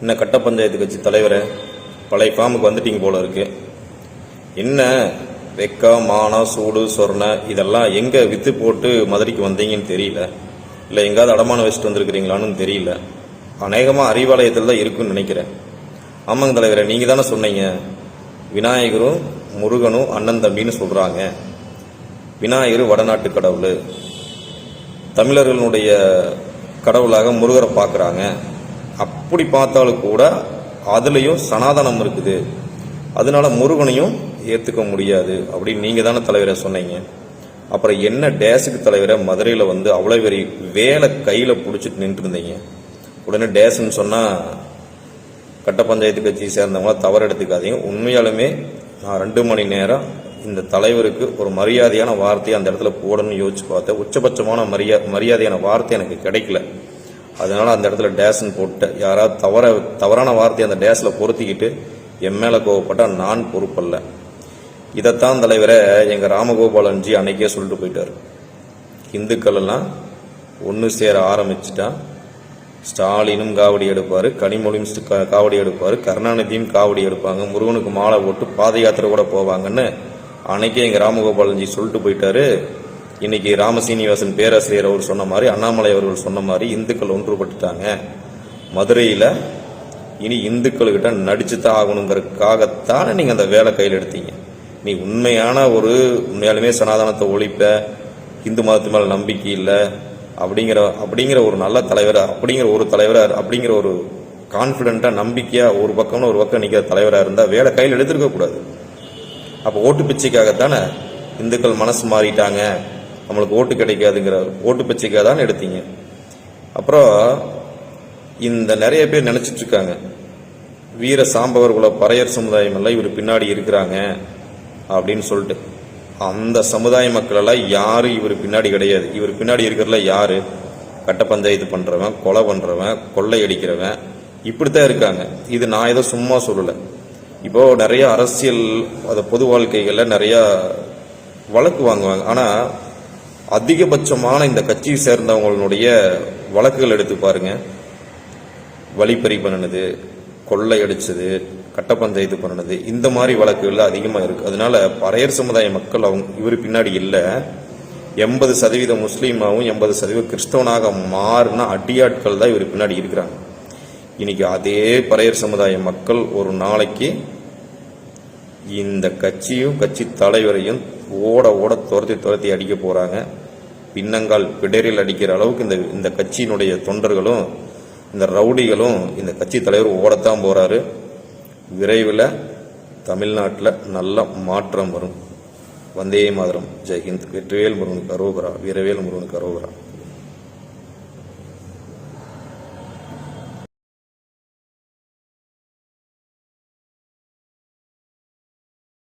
என்ன கட்ட பஞ்சாயத்து கட்சி தலைவரே? பழைய ஃபார்முக்கு வந்துட்டீங்க போல இருக்கு. என்ன வெக்கா மானம் சூடு சொர்ண இதெல்லாம் எங்க வித்து போட்டு மதுரைக்கு வந்தீங்கன்னு தெரியல. இல்லை எங்காவது அடமானம் வச்சுட்டு வந்திருக்கிறீங்களான்னு தெரியல. அநேகமாக அறிவாலயத்தில் தான் இருக்குன்னு நினைக்கிறேன். ஆமாங்க தலைவரே நீங்கள் தானே சொன்னீங்க. விநாயகரும் முருகனும் அண்ணன் தம்பின்னு சொல்கிறாங்க விநாயகர் வடநாட்டு கடவுள். தமிழர்களுடைய கடவுளாக முருகரை பார்க்குறாங்க. அப்படி பார்த்தாலும் கூட அதுலேயும் சனாதனம் இருக்குது. அதனால முருகனையும் ஏற்றுக்க முடியாது அப்படின்னு நீங்கள் தானே தலைவரை சொன்னீங்க. அப்புறம் என்ன டேஸுக்கு தலைவரை மதுரையில் வந்து அவ்வளோ பெரிய வேலை கையில் பிடிச்சிட்டு நின்றுருந்தீங்க. உடனே டேஸ்ன்னு சொன்னால் கட்ட பஞ்சாயத்து கட்சியை சேர்ந்தவங்களாம் தவறு எடுத்துக்காதீங்க. உண்மையாலுமே நான் ரெண்டு மணி நேரம் இந்த தலைவருக்கு ஒரு மரியாதையான வார்த்தையை அந்த இடத்துல போடணும்னு யோசிச்சு பார்த்தேன். உச்சபட்சமான மரியா மரியாதையான வார்த்தை எனக்கு கிடைக்கல. அதனால் அந்த இடத்துல டேஸ்ன்னு போட்டேன் யாராவது தவற தவறான வார்த்தையை அந்த டேஸில் பொருத்திக்கிட்டு என் மேலே கோவப்பட்டால் நான் பொறுப்பல்ல. இதைத்தான் தலைவரை எங்கள் ராமகோபாலன்ஜி அன்னைக்கே சொல்லிட்டு போயிட்டார். இந்துக்கள் எல்லாம் ஒன்று சேர ஆரம்பிச்சிட்டா. ஸ்டாலினும் காவடி எடுப்பார் கனிமொழியும் ஸ்ட- காவடி எடுப்பார் கருணாநிதியும் காவடி எடுப்பாங்க முருகனுக்கு மாலை போட்டு பாத யாத்திரை கூட போவாங்கன்னு அன்னைக்கே எங்கள் ராமகோபாலன்ஜி சொல்லிட்டு போயிட்டாரு. இன்னைக்கு ராமசீனிவாசன் பேராசிரியர் அவர் சொன்ன மாதிரி அண்ணாமலை அவர்கள் சொன்ன மாதிரி இந்துக்கள் ஒன்றுபட்டுட்டாங்க. மதுரையில் இனி இந்துக்கள்கிட்ட நடிச்சு தான் ஆகணுங்கிறதுக்காகத்தானே நீங்கள் அந்த வேலை கையில் எடுத்தீங்க. நீ உண்மையான ஒரு உண்மையாலுமே சனாதனத்தை ஒழிப்ப இந்து மதத்து மேலே நம்பிக்கை இல்லை அப்படிங்கிற அப்படிங்கிற ஒரு நல்ல தலைவராக அப்படிங்கிற ஒரு தலைவராக அப்படிங்கிற ஒரு கான்ஃபிடென்ட்டாக நம்பிக்கையாக ஒரு பக்கம்னு ஒரு பக்கம் நிற்கிற தலைவராக இருந்தால் வேலை கையில் எடுத்துருக்கக்கூடாது. அப்போ ஓட்டு பிச்சைக்காகத்தானே இந்துக்கள் மனசு மாறிட்டாங்க. நம்மளுக்கு ஓட்டு கிடைக்காதுங்கிற ஓட்டு பிச்சைக்காக தான் எடுத்தீங்க. அப்புறம் இந்த நிறைய பேர் நினச்சிட்டு இருக்காங்க. வீர சாம்பவர்குல பறையர் சமுதாயம் எல்லாம் இவர் பின்னாடி இருக்கிறாங்க அப்படின்னு சொல்லிட்டு. அந்த சமுதாய மக்களெல்லாம் யாரும் இவர் பின்னாடி கிடையாது. இவர் பின்னாடி இருக்கிறதுல யாரு? கட்ட பஞ்சாயத்து பண்ணுறவன் கொலை பண்ணுறவன் கொள்ளை அடிக்கிறவன். இப்படித்தான் இருக்காங்க. இது நான் ஏதோ சும்மா சொல்லலை. இப்போ நிறைய அரசியல் அது பொது வாழ்க்கைகளில் நிறையா வழக்கு வாங்குவாங்க. ஆனால் அதிகபட்சமான இந்த கட்சியை சேர்ந்தவங்களுடைய வழக்குகள் எடுத்து பாருங்க. வழிப்பறி பண்ணினது கொள்ளை அடிச்சது கட்ட பஞ்சாயத்து பண்ணினது இந்த மாதிரி வழக்குகள் அதிகமாக இருக்கு. அதனால பறையர் சமுதாய மக்கள் அவங்க இவர் பின்னாடி இல்லை. எண்பது சதவீத முஸ்லீமாகவும் எண்பது சதவீதம் கிறிஸ்தவனாக மாறின அடியாட்கள் தான் இவர் பின்னாடி இருக்கிறாங்க. இன்னைக்கு அதே பறையர் சமுதாய மக்கள் ஒரு நாளைக்கு இந்த கட்சியும் கட்சி தலைவரையும் ஓட ஓட துரத்தி துரத்தி அடிக்க போகிறாங்க பின்னங்கால் பிடரில் அடிக்கிற அளவுக்கு இந்த இந்த கட்சியினுடைய தொண்டர்களும் இந்த ரவுடிகளும் இந்த கட்சி தலைவர் ஓடத்தான் போகிறாரு விரைவில் தமிழ்நாட்டில் நல்ல மாற்றம் வரும். வந்தே மாதிரம். ஜெய்ஹிந்த் வெற்றிவேல் முருகனுக்கு அரோகரா வீரவேல் முருகனுக்கு அரோகரா